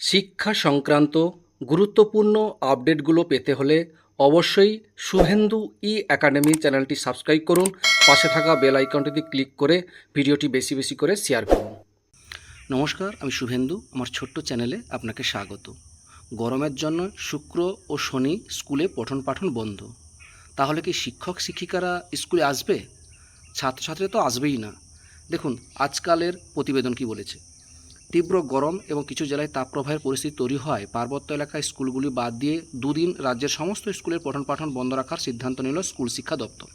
শিক্ষা সংক্রান্ত গুরুত্বপূর্ণ আপডেটগুলো পেতে হলে অবশ্যই শুভেন্দু ই একাডেমি চ্যানেলটি সাবস্ক্রাইব করুন। পাশে থাকা বেল আইকনটিতে ক্লিক করে ভিডিওটি বেশি বেশি করে শেয়ার করুন। নমস্কার, আমি শুভেন্দু। আমার ছোট্ট চ্যানেলে আপনাকে স্বাগত। গরমের জন্য শুক্র ও শনি স্কুলে পঠন পাঠন বন্ধ। তাহলে কি শিক্ষক শিক্ষিকারা স্কুলে আসবে? ছাত্রছাত্রীরা তো আসবেই না। দেখুন, আজকালের প্রতিবেদন কি বলেছে? তীব্র গরম এবং কিছু জেলায় তাপপ্রবাহের পরিস্থিতি তৈরি হয়। পার্বত্য এলাকায় স্কুলগুলি বাদ দিয়ে দুদিন রাজ্যের সমস্ত স্কুলের পঠন পাঠন বন্ধ রাখার সিদ্ধান্ত নিল স্কুল শিক্ষা দপ্তর।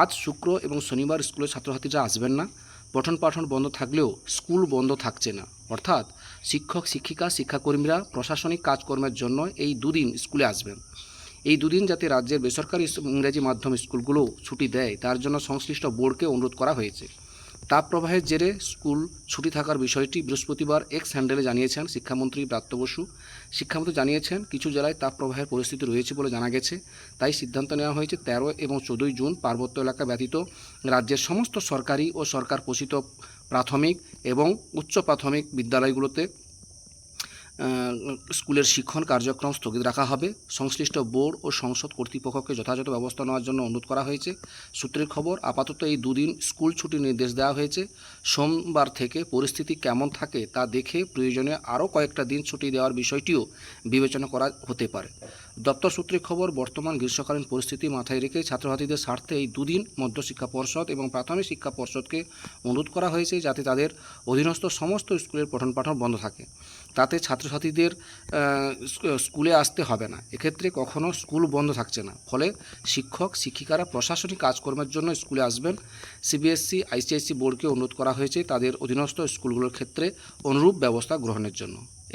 আজ শুক্র এবং শনিবার স্কুলের ছাত্রছাত্রীরা আসবেন না। পঠন পাঠন বন্ধ থাকলেও স্কুল বন্ধ থাকছে না। অর্থাৎ শিক্ষক, শিক্ষিকা, শিক্ষাকর্মীরা প্রশাসনিক কাজকর্মের জন্য এই দুদিন স্কুলে আসবেন। এই দুদিন যাতে রাজ্যের বেসরকারি ইংরেজি মাধ্যম স্কুলগুলো ছুটি দেয়, তার জন্য সংশ্লিষ্ট বোর্ডকে অনুরোধ করা হয়েছে। তাপপ্রবাহের জেরে স্কুল ছুটি থাকার বিষয়টি বৃহস্পতিবার এক্স হ্যান্ডেলে জানিয়েছেন শিক্ষামন্ত্রী ব্রাত্য বসু। শিক্ষামন্ত্রী জানিয়েছেন, কিছু জেলায় তাপপ্রবাহের পরিস্থিতি রয়েছে বলে জানা গেছে। তাই সিদ্ধান্ত নেওয়া হয়েছে তেরো এবং চোদ্দই জুন পার্বত্য এলাকা ব্যতীত রাজ্যের সমস্ত সরকারি ও সরকার পোষিত প্রাথমিক এবং উচ্চ প্রাথমিক বিদ্যালয়গুলোতে স্কুলের শিক্ষণ কার্যক্রম স্থগিত রাখা হবে। সংশ্লিষ্ট বোর্ড ও সংসদ কর্তৃপক্ষকে যথাযথ ব্যবস্থা নেওয়ার জন্য অনুরোধ করা হয়েছে। সূত্রের খবর, আপাতত এই দুদিন স্কুল ছুটির নির্দেশ দেওয়া হয়েছে। সোমবার থেকে পরিস্থিতি কেমন থাকে তা দেখে প্রয়োজনে আরও কয়েকটা দিন ছুটি দেওয়ার বিষয়টিও বিবেচনা করা হতে পারে। দপ্তর সূত্রে খবর, বর্তমান গ্রীষ্মকালীন পরিস্থিতি মাথায় রেখে ছাত্রছাত্রীদের স্বার্থে এই দুদিন মধ্যশিক্ষা পর্ষদ এবং প্রাথমিক শিক্ষা পর্ষদকে অনুরোধ করা হয়েছে যাতে তাদের অধীনস্থ সমস্ত স্কুলের পঠন পাঠন বন্ধ থাকে। তাতে ছাত্রছাত্রীদের স্কুলে আসতে হবে না। এক্ষেত্রে কখনও স্কুল বন্ধ থাকছে না। ফলে শিক্ষক, শিক্ষিকারা, প্রশাসনিক কাজকর্মের জন্য স্কুলে আসবেন। সিবিএসসি, আইসিআইসি বোর্ডকে অনুরোধ করা হয়েছে তাদের অধীনস্থ স্কুলগুলোর ক্ষেত্রে অনুরূপ ব্যবস্থা গ্রহণের জন্য।